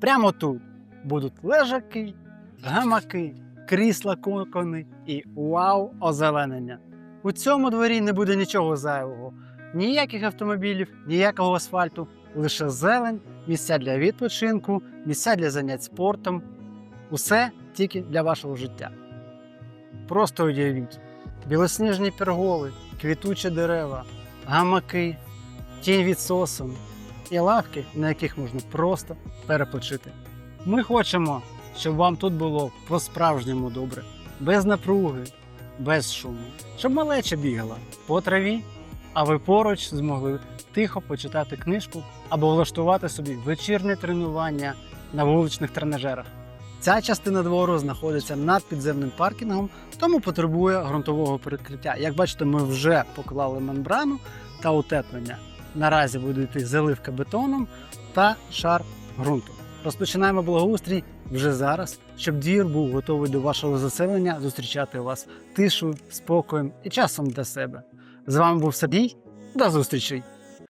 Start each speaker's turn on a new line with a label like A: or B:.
A: Прямо тут будуть лежаки, гамаки, крісла кокони і вау озеленення. У цьому дворі не буде нічого зайвого, ніяких автомобілів, ніякого асфальту, лише зелень, місця для відпочинку, місця для занять спортом. Усе тільки для вашого життя. Просто уявіть: білосніжні перголи, квітучі дерева, гамаки, тінь від сосен і лавки, на яких можна просто перепочити. Ми хочемо, щоб вам тут було по-справжньому добре, без напруги, без шуму, щоб малеча бігала по траві, а ви поруч змогли тихо почитати книжку або влаштувати собі вечірнє тренування на вуличних тренажерах. Ця частина двору знаходиться над підземним паркінгом, тому потребує ґрунтового перекриття. Як бачите, ми вже поклали мембрану та утеплення. Наразі буде йти заливка бетоном та шар ґрунту. Розпочинаємо благоустрій вже зараз, щоб двір був готовий до вашого заселення зустрічати вас тишою, спокоєм і часом для себе. З вами був Сергій. До зустрічей!